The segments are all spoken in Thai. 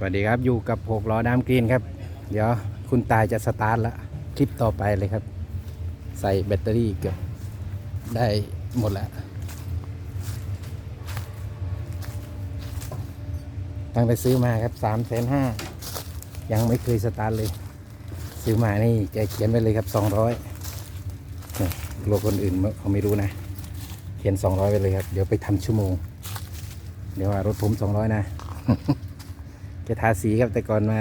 สวัสดีครับอยู่กับหกล้อดามกรีนครับ เดี๋ยวคุณตายจะสตาร์ทละคลิปต่อไปเลยครับ ใส่แบตเตอรี่เกือบได้หมดแล้วตั้งแต่ซื้อมาครับสามแสนห้ายังไม่เคยสตาร์ทเลย ซื้อมานี่แกเขียนไปเลยครับสองร้อยโลกคนอื่นเขาไม่รู้นะ เขียนสองร้อยไปเลยครับ เดี๋ยวไปทำชั่วโมง เดี๋ยวว่ารถผมสองร้อยนะ จะทาสีครับแต่ก่อนมา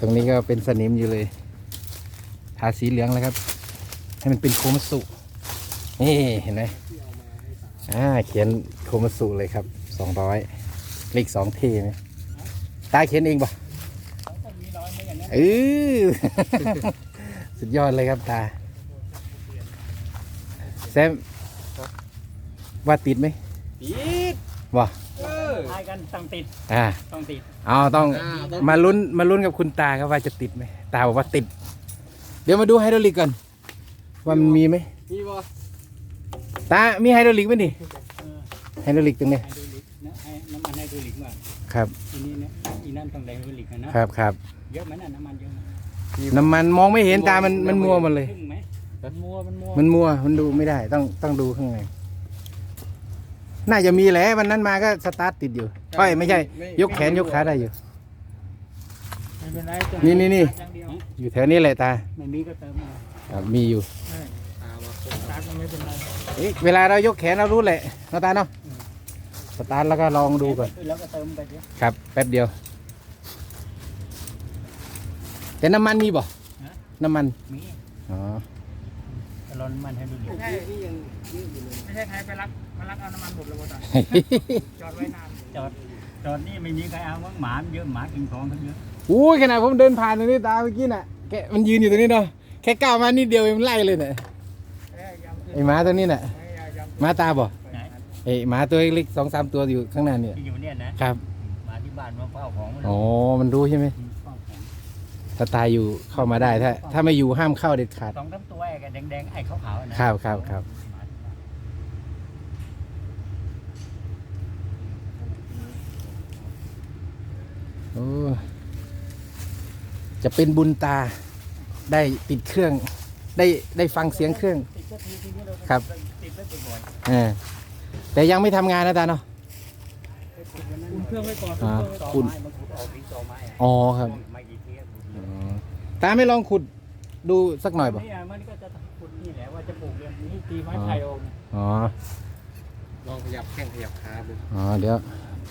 ตรงนี้ก็เป็นสนิมอยู่เลย ทาสีเหลืองแล้วครับ ให้มันเป็นโคมัสุ นี่เห็นไหมอ่าเขียนโคมัสุเลยครับสองร้อยเลขสองเท่ไหมตาเขียนเองปะเออสุดยอดเลยครับตาแซมว่าติดไหมติดว่าเออ ทายกันต้องติดอ่าต้องติดเอาต้องอ่าต้องมาลุ้นมาลุ้นกับคุณตาครับว่าจะติดไหมตาบอกว่าติด เดี๋ยวมาดูไฮดรอลิกก่อนว่ามันมีไหมมีบ่ตา มีไฮดรอลิกไหมนี่เออไฮดรอลิกตรงเนี้ยไฮโดรลิกนะให้น้ำมันไฮโดรลิกว่าครับทีนี้เนี่ยอีนั่นต้องไฮโดรลิกอะนะครับครับเยอะไหมน่ะน้ำมันเยอะไหมน้ำมันมองไม่เห็นตามันมันมัวหมันเลยครึ่งไหมมันมัวมันมัวมันมัวมันดูไม่ได้ต้องต้องดูข้างใน น่าจะมีแหละวันนั้นมาก็สตาร์ทติดอยู่เอ้ยไม่ใช่ยกแขนยกขาได้อยู่ ไม่เป็นไรจะนี่นี่นี่อย่างเดียวอยู่แถวนี้แหละตาไม่มีก็เติมมาครับมีอยู่ตามาสตาร์ทก็ไม่เป็นไรเอ๊ะเวลาเรายกแขนเรารู้แหละเนาะตาเนาะสตาร์ทแล้วก็ลองดูก่อน แล้วก็เติมไปเดี๋ยว ครับ แป๊บเดียว แต่น้ำมันมีบ่น้ำมัน มีอ๋อตลอนมันไฮโดรลิกใช่ที่ยังยืดอยู่เลยไม่ใช่ใครไปรัก มารักเอาน้ำมันหมดเลยตอนจอดไว้นานจอดจอดนี่ไม่มีใครเอามั้งหมามันเยอะหมากินของทั้งเยอะอู้ยขนาดผมเดินผ่านตรงนี้ตาเมื่อกี้น่ะแกมันยืนอยู่ตรงนี้เนาะแค่ก้าวมานิดเดียวเองมันไล่เลยเนี่ยเอ้ยยังไอ้หมาตัวนี้น่ะเอ้ยยังหมาตาบ่ไหนไอ้หมาตัวเล็กๆสองสามตัวอยู่ข้างหน้าเนี่ยที่อยู่เนี่ยนะครับมาที่บ้านมาเฝ้าของมันอ๋อมันรู้ใช่ไหมเฝ้าของถ้าตายอยู่เข้ามาได้ถ้าถ้าไม่อยู่ห้ามเข้าเด็ดขาดสองสามตัวไอ้กันแดงๆไอ้ขาวๆนะครับครับครับ โอ้ จะเป็นบุญตาได้ติดเครื่อง ได้ได้ฟังเสียงเครื่องติดก็ทีทีนี้เราครับติดไว้บ่อยเออแต่ยังไม่ทำงานนะตาเนาะๆติดไว้นั่นอุ่นเครื่องไว้ก่อนอ่าต่ออุ่นไม้มันขุดออกทิ้งต่อไม้อะอ๋อครับไม่กี่ทีก็ขุดอ๋อตาไม่ลองขุดดูสักหน่อยป่ะเนี่ยมันก็จะขุดนี่แหละว่าจะปลูกเรื่องนี้ตีไม้ไผ่ออกอ๋อลองขยับแข้งขยับขาดูอ๋อเดี๋ยว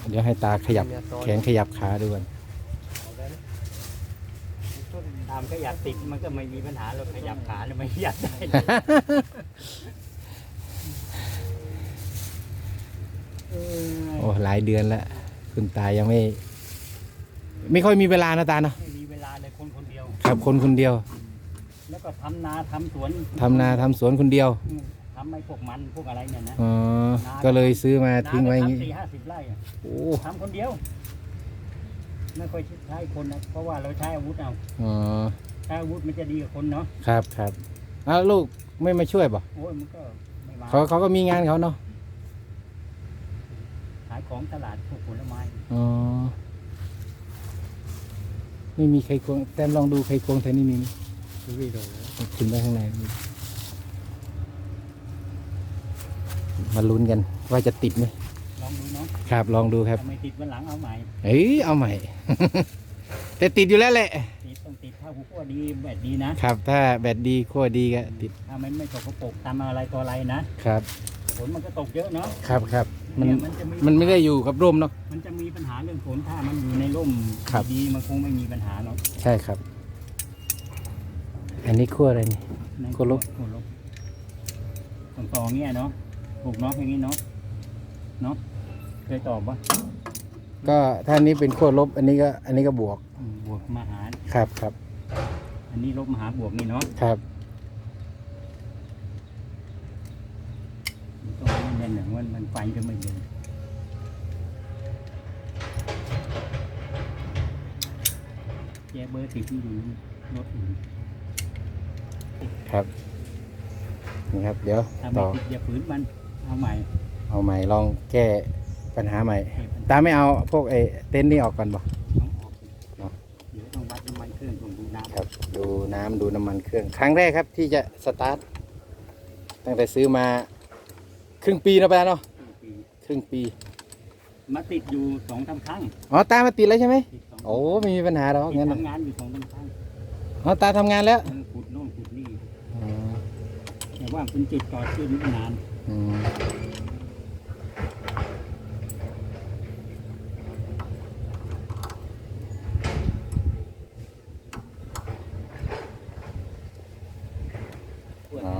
เดี๋ยวให้ตาขยับแขนขยับขาดูกันเอาได้ไหม ตามก็อยากติดมันก็ไม่มีปัญหาเราขยับขาเลยไม่อยากได้เออโอ้หลายเดือนแล้วคุณตายังไม่ ไม่ค่อยมีเวลานะตาเนาะไม่มีเวลาเลยคนคนเดียว ครับคนคนเดียว แล้วก็ทำนาทำสวนทำนาทำสวนคนเดียวอืมทำไอ้พวกมันพวกอะไรเนี่ยนะอ๋อก็เลยซื้อมาทิ้งไว้อย่างนี้งี้สี่ห้าสิบไร่อะโอ้ทำคนเดียว ไม่ค่อยใช้คนนะเพราะว่าเราใช้อาวุธเอาอ๋อใช้อาวุธมันจะดีกับคนเนาะครับครับอ้าวลูกไม่มาช่วยป่ะโอ้ยมันก็ไม่มาเขาเขาก็มีงานเขาเนาะขายของตลาดพวกผลไม้อ๋อไม่มีใครควงแต้มลองดูใครควงแถวนี้มีไหมไม่โดนขึ้นไปข้างในมีมาลุ้นกันว่าจะติดไหมลองดูเนาะ ครับลองดูครับ ถ้าไม่ติดวันหลังเอาใหม่ เอ้ยเอาใหม่ แต่ติดอยู่แล้วแหละ ติดต้องติดถ้าหัวขั้วดีแบบดีนะ ครับ ถ้าแบตดีขั้วดีก็ติดถ้ามันไม่ตกกระปรกตามอะไรตัวอะไรนะครับ ฝนมันก็ตกเยอะเนาะครับครับมันเยมันจะมีมันไม่ได้อยู่กับร่มเนาะ มันจะมีปัญหาเรื่องฝนถ้ามันอยู่ในร่มครับ ดีๆมันคงไม่มีปัญหาเนาะใช่ครับ อันนี้ขั้วอะไรนี่ ในขั้วลบขั้วลบตรงต่อเงี้ยเนาะปลูกเนาะอย่างงี้เนาะเนาะ เคยตอบปะก็ถ้าอันนี้เป็นขั้วลบ อันนี้ก็ อันนี้ก็บวก อืมบวกมาหาร ครับครับ อันนี้ลบมหาบวกนี่เนาะครับ มันก็ไม่แน่นหนึ่งมันมันไฟก็ไม่เดินแกเบอร์สิบมันอยู่รถอื่นครับ นี่ครับ เดี๋ยวถ้าไม่ต่อ ติดอย่าฝืนมันเอาใหม่ เอาใหม่ลองแก้ไปปัญหาใหม่ ตาไม่เอาพวกไอ้เต็นท์นี่ออกก่อนบ่ต้องออกเนาะเดี๋ยวต้องวัดน้ำมันเครื่องของดูน้ำครับ ดูน้ำดูน้ำมันเครื่อง ครั้งแรกครับที่จะสตาร์ทตั้งแต่ซื้อมาครึ่งปีนะป้าเนาะครึ่งปีครึ่งปีมาติดอยู่สองสามครั้งอ๋อตามาติดแล้วใช่ไหมติดสองโอ้ไม่มีปัญหาหรอกติดงั้นน่ะทำงานอยู่สองสามครั้งอ๋อตาทำงานแล้วเออขุดโน่นขุดนี่อ๋อแต่ว่าเป็นจุดจอดขึ้นไม่นาน อืม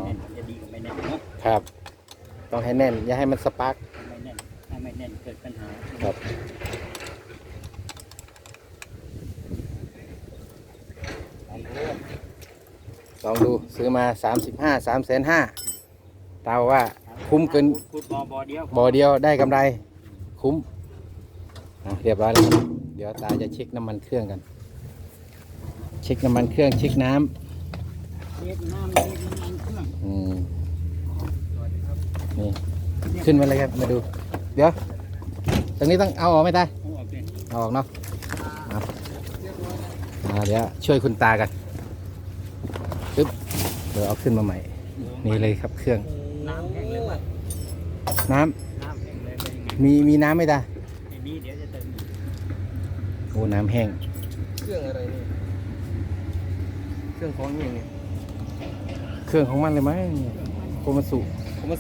น่นมันจะดีกว่าไม่แน่นเนาะครับ ต้องให้แน่น อย่าให้มันสปาร์กไม่แน่นถ้าไม่แน่นเกิดปัญหาครับ ลองดูซื้อมา 35 3แสนห้าตาบอกว่า คุ้มเกินขุดบ่อบ่อเดียวบ่อเดียวได้กำไร คุ้มอะเรียบร้อยแล้วครับเดี๋ยวตาจะเช็คน้ำมันเครื่องกัน เช็คน้ำมันเครื่องเช็คน้เล็ดน้ำเล็ดน้ำมันเครื่องำอืม นี่ขึ้นมาเลยครับมาดู เดี๋ยว ตรงนี้ต้องเอาออกไหมตาเอาออกเลยเอาออกเนาะเอาอ่าเดี๋ยวช่วยคุณตากันปึ๊บเดี๋ยวเอาขึ้นมาใหม่ นี่เลยครับเครื่อง น้ำแห้งเลยว่ะน้ำน้ำแห้งเลยเป็นยังไงมีมีน้ำไหมตาในนี้เดี๋ยวจะเติมอีกโอ้น้ำแห้ง เครื่องอะไรนี่ เครื่องของอย่างนี้เครื่องของมันเลยไหมโคมาสุผมว่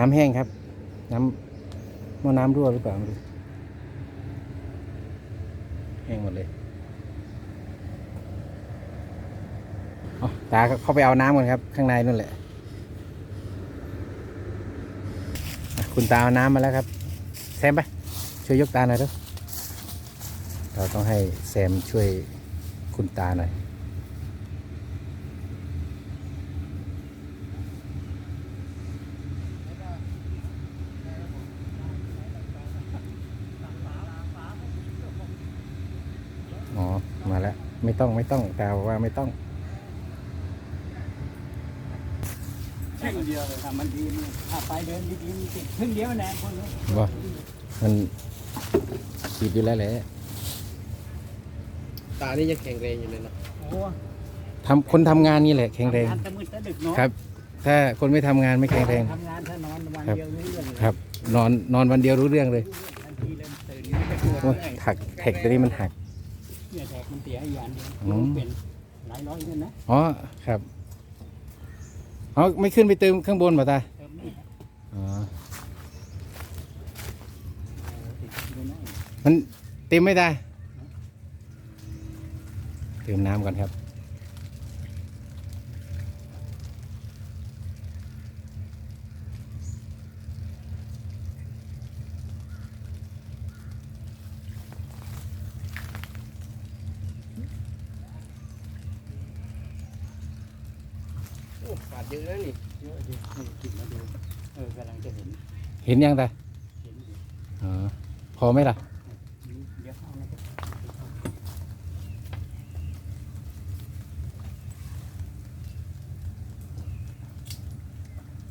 น้ำแห้งครับ น้ำมอน้ำรั่วหรือเปล่าแห้งหมดเลยตาเข้าไปเอาน้ำก่อนครับ ข้างในนั่นแหละ คุณตาเอาน้ำมาแล้วครับ แซมไป ช่วยยกตาหน่อยเด้อเราต้องให้แซมช่วยคุณตาหน่อย อ๋อ มาแล้ว ไม่ต้องไม่ต้องตาบอกว่าไม่ต้องครึ่งเดียวเลยทำมันดีมันถ้าไปเดินดีๆมันติดครึ่งเดียวแน่คนนี้ว่ามันขีดอยู่แล้วแหละตานี่ยังแข็งแรงอยู่เลยเนาะโอ้ทำคนทำงานนี่แหละแข็งแรง ทำงานแต่มืดแต่ดึกเนาะครับ ถ้าคนไม่ทำงานไม่แข็งแรง ทำงานถ้านอนวันครับเดียวรู้เรื่องเลยครับ นอนนอนวันเดียวรู้เรื่องเลยทันทีเริ่มตื่นไม่ปวดโอ้ยเลยถักแท็กตัวนี้มันหักเนี่ยแท็ก มันเสียอีกอย่างเดียวอืม เป็นหลายร้อยเงินนะอ๋อครับอ๋อไม่ขึ้นไปเติมข้างบนป่ะตาเติมนี่อ๋อติดดูหน่อยมันเต็มไม่ได้เติมน้ำก่อนครับ เยอะแล้วนี่เยอะดิให้กินมาดูเออกำลังจะเห็นเห็นยังตาเห็นอยู่อ๋อพอไหมล่ะ เดี๋ยวเข้านะ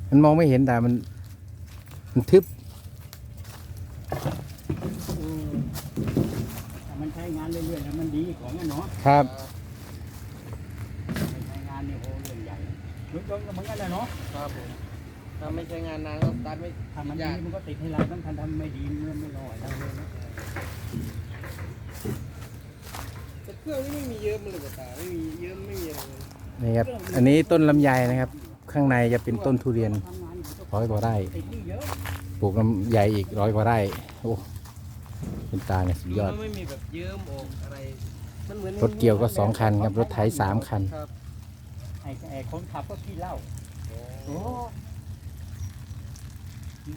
มันมองไม่เห็นแต่มัน มันทึบถ้ามันใช้งานเรื่อยๆแล้วมันดีของมันเนาะครับ ไม่ใช้งานเนี่ยโหเรื่องใหญ่ รถยนต์ก็เหมือนกันแหละเนาะครับผมถ้าไม่ใช้งานนานก็ตัดไม่ถ้ามันดียากมันก็ติดให้เราต้องทันทำไม่ดีเมื่อไม่รอดเราเลยนะแต่เครื่องนี่ไม่มีเยอะมันเลยตาไม่มีเยอะไม่มีอะไรเลยนี่ครับ อันนี้ต้นลำไยนะครับ ข้างในจะเป็นต้นทุเรียนทำงานอยู่ก็ร้อยกว่าไร่ ติดนี่เยอะปลูกลำไยอีกร้อยกว่าไร่ โอ้เป็นตาเนี่ยสุดยอด มันไม่มีแบบเยิ้มออกอะไร มันเหมือนรถเกี่ยวก็สองคันครับ รถไถสามคัน ครับไอ้ไอ้คนขับก็ขี้เหล้าโอ้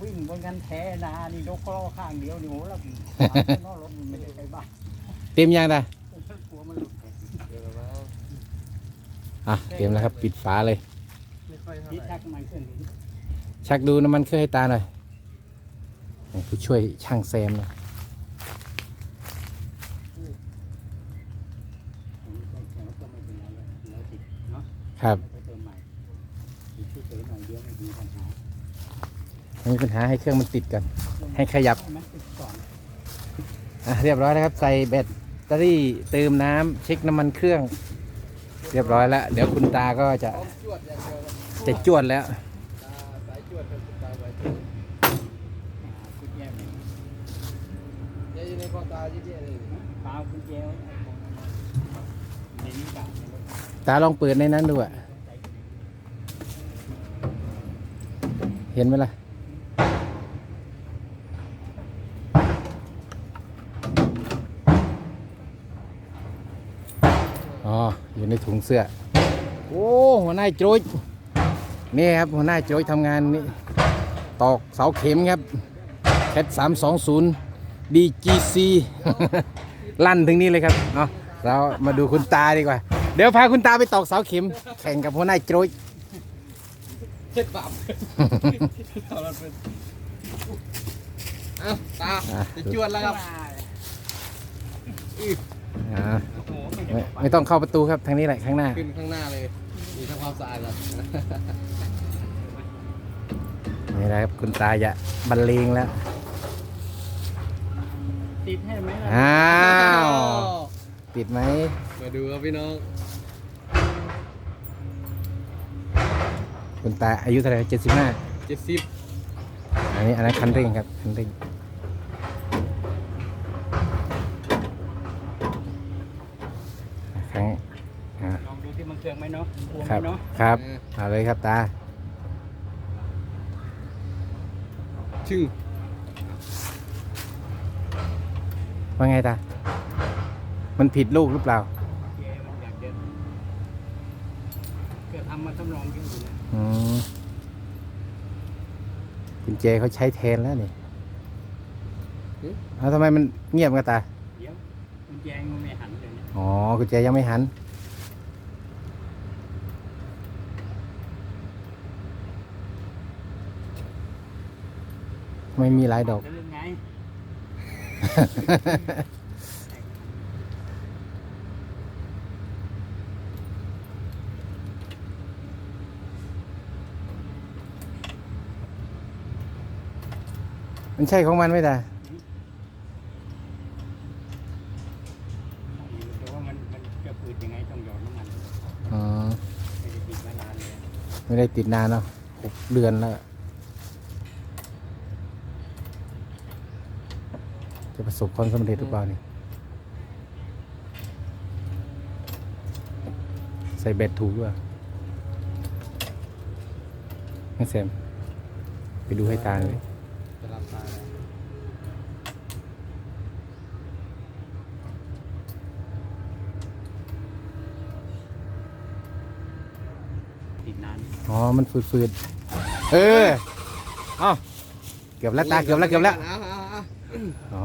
วิ่งบนกันแท้นานี่ยกล้อข้างเดียวนี่โหแล้วนอกรถมันไม่ได้ไปบ้านเต็มยังตากลัวมันหลุดเดี๋ยวแล้วอะเต็มแล้วครับ ปิดฝาเลย ไม่ค่อยเท่าที่ไหร่ชักมันขึ้นชักดูน้ำมันเครื่องให้ตาหน่อยนี่ผู้ช่วยช่างแซมนะ ครับไปเติมใหม่อีกที่เติมหน่อยเดียวไม่มีปัญหาไม่มีปัญหาให้เครื่องมันติดกัน ให้ขยับได้ไหมติดก่อนอะเรียบร้อยแล้วครับใส่แบตเตอรี่เติมน้ำเช็คน้ำมันเครื่อง เรียบร้อยแล้วเดี๋ยวคุณตาก็จะพร้อมจวดอย่างเดียวครับจะจวดแล้ว ตาสายจวดเป็นตาสายจวดอ่าคุณแจไม่เดี๋ยวอยู่ในคอตาเยอะๆเลยเปล่าคุณแจไว้เอาของมันในนี้กะในรถ ตาลองเปิดในนั้นดูอะเห็นไหมล่ะ อ๋อ อยู่ในถุงเสื้อ โอ้ หัวหน้าโจยนี่ครับ หัวหน้าโจยทำงานนี่ ตอกเสาเข็มครับแคทสามสองศูนย์ DGC ลั่นถึงนี่เลยครับเอาะ เรามาดูคุณตาดีกว่า เดี๋ยวพาคุณตาไปตอกเสาเข็ม แข่งกับหัวหน้าโจยเช็ดบาปเอาละเป็นเอ้าตาอะจะจวดแล้วครับอ่าโอ้โหไม่ได้ไม่ไปไม่ต้องเข้าประตูครับทางนี้แหละข้างหน้า ขึ้นข้างหน้าเลยมีทั้งความสะอาดแล้วนี่แหละครับคุณตาจะบรรเลงแล้ว ติดให้ไหมล่ะ อ้าวปิดไหมมาดูครับพี่น้อง คุณตาอายุเท่าไหร่เจ็ดสิบห้าเจ็ดสิบอันนี้อันนั้นคันเร่งครับคันเร่งครั้งอ่าลองดูที่มันเครื่องไหมเนาะกลัวไหคมรับเนาะครับเอาเลยครับตาชึ่งว่าไงตามันผิดลูกหรือเปล่า แกมันอยากเดินก็ทำมาทำลองเยอะอยู่นะอืม กุญแจเขาใช้แทนแล้วนี่เอาทำไมมันเงียบกันตาเดี๋ยวคุณแจงมันไม่หันเลยเนี่ยอ๋อกุญแจยังไม่หัน ไม่มีหลายดอกจะเรื่องไง มันใช่ของมันไหมตาแต่ว่ามันมันจะปืดยังไงต้องหยอดน้ำมันอ๋อไม่ได้ติดมานานเลยไม่ได้ติดนานเนาะหกเดือนแล้ว จะประสบความสำเร็จหรือเปล่านี่ใส่แบตถูกด้วยให้แซมไปดูให้ตาเลย จะรับตาแล้ว ติดนาน อ๋อ มันฟืดๆ เออ เอ้า เกือบแล้วตา เกือบแล้ว เกือบแล้ว เอาเอาเอาอ๋อ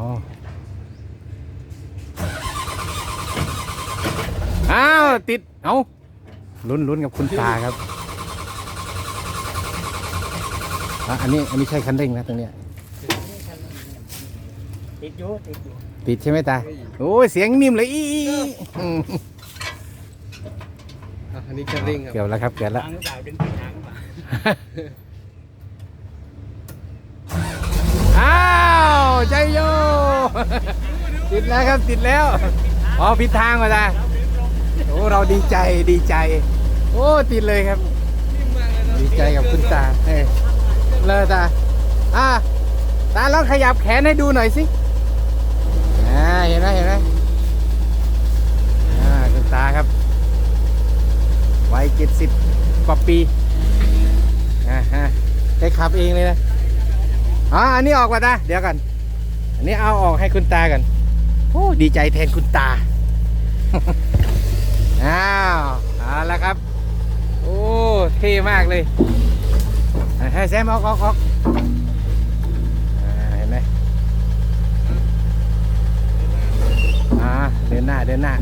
อ้าว ติด เอาลุ้นลุ้นกับคุณตาครับอะอันนี้ อันนี้ใช่คันเร่งนะตรงเนี้ย ติดอยู่ติดอยู่ติดใช่ไหมตา โอ้ย เสียงนิ่มเลยอีอีอีอืม อะอันนี้แคริ่งครับ เกือบแล้วครับเกือบแล้ว ทางหรือเปล่าดึงติดทางหรือเปล่าอ้าวใจโย ติดแล้วครับติดแล้ว อ๋อผิดทางมาตาโอ้เราดีใจดีใจ โอ้ติดเลยครับ ดีใจกับคุณตาเอ้ยเลอตาอ่าตาลองขยับแขนให้ดูหน่อยสิอ่าเห็นไหมเห็นไหมอ่าคุณตาครับ วัยเจ็ดสิบกว่าปีอ่าฮะแกขับเองเลยนะอ๋ออันนี้ออกมาตาเดี๋ยวกัน อันนี้เอาออกให้คุณตากันโอ้ดีใจแทนคุณตา อ้าวเอาละครับ โอ้ เท่มากเลยให้แซมออกออกออกเห็นไหมอ่าเดินหน้าเดินหน้า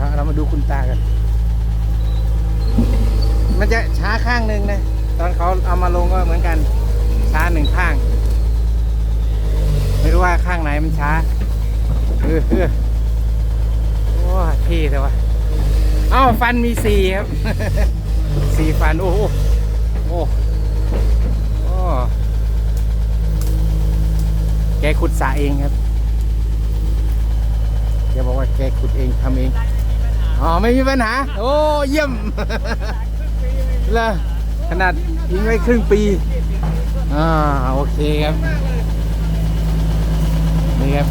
เอาเรามาดูคุณตากัน มันจะช้าข้างหนึ่งนะ ตอนเขาเอามาลงก็เหมือนกัน ช้าหนึ่งข้าง ไม่รู้ว่าข้างไหนมันช้าเออเออโอ้เท่แต่ว่าเอ้าฟันมีสี่ครับสี่ฟัน โอ้โหโอ้โอ้แกขุดสระเองครับแกบอกว่าแกขุดเองทำเอง อ๋อ ไม่มีปัญหา โอ้เยี่ยมเลยขนาดทิ้งไว้ครึ่งปี อ่า โอเคครับ นี่ครับ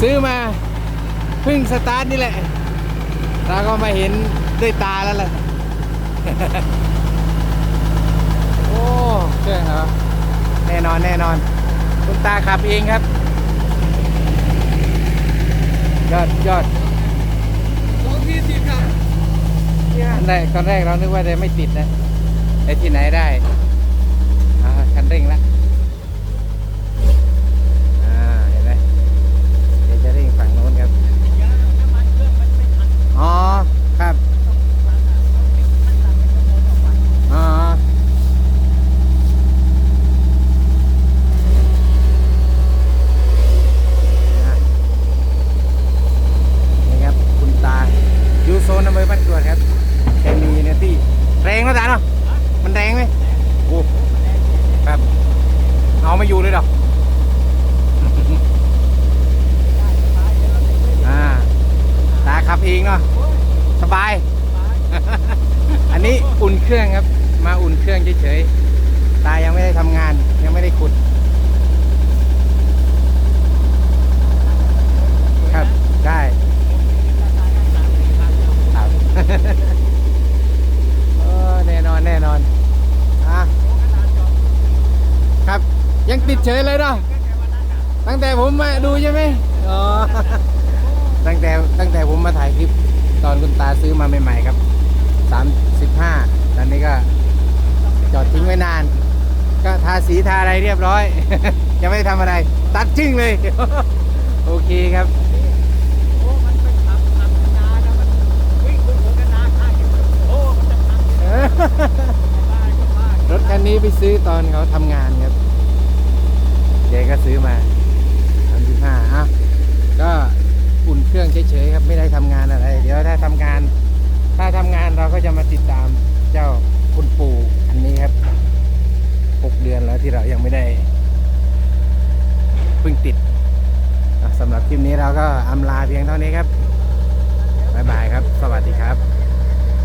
ซื้อมาเพิ่งสตาร์ทนี่แหละเราก็มาเห็นด้วยตาแล้วล่ะ โอ้เครื่องเหรอแน่นอนแน่นอน คุณตาขับเองครับ ยอดยอดลองที่ ติดครับตอนแรกตอนแรกเรานึกว่าจะไม่ติดนะไอ้ที่ไหนได้อ่าคันเร่งละอ่าเห็นไหมเดี๋ยวจะเร่งฝั่งโน้นครับ อ๋อ นี่ครับ คุณตา อยู่โซนอำเภอบ้านกรวดครับแกมีเนื้อที่ แรงนะตาเนาะ มันแรงไหมโอ้ครับ เอาไม่อยู่เลยดอก อ่า ตาขับเองเนาะ สบาย อันนี้อุ่นเครื่องครับ มาอุ่นเครื่องเฉยๆ ตายังไม่ได้ทำงาน ยังไม่ได้ขุด ครับ ได้ ครับ เออแน่นอนแน่นอนอะครับ ยังติด เฉยเลยเนาะตั้งแต่ผมมาดูใช่ไหมอ๋อตั้งแต่ตั้งแต่ผมมาถ่ายคลิปตอนคุณตาซื้อมาใหม่ๆครับสามสิบห้าตอนนี้ก็จอดทิ้งไว้นาน ก็ทาสีทาอะไรเรียบร้อย ยังไม่ได้ทำอะไร ตัดจึ้งเลย โอเคครับโอ้มันเป็นขับขับนาแล้วมันวิ่งบนหัวกระดาษข้างอยู่โอ้มันจะพังบ้านก็บ้านรถคันนี้ไปซื้อตอนเขาทำงานครับ แกก็ซื้อมาสามสิบห้าอะก็อุ่นเครื่องเฉยๆครับไม่ได้ทำงานอะไร เดี๋ยวถ้าทำงาน ถ้าทำงานเราก็จะมาติดตามเจ้าคุณปู่อันนี้ครับหกเดือนแล้วที่เรายังไม่ได้เพิ่งติดสำหรับคลิปนี้เราก็อำลาเพียงเท่านี้ครับ บ๊ายบายครับ สวัสดีครับ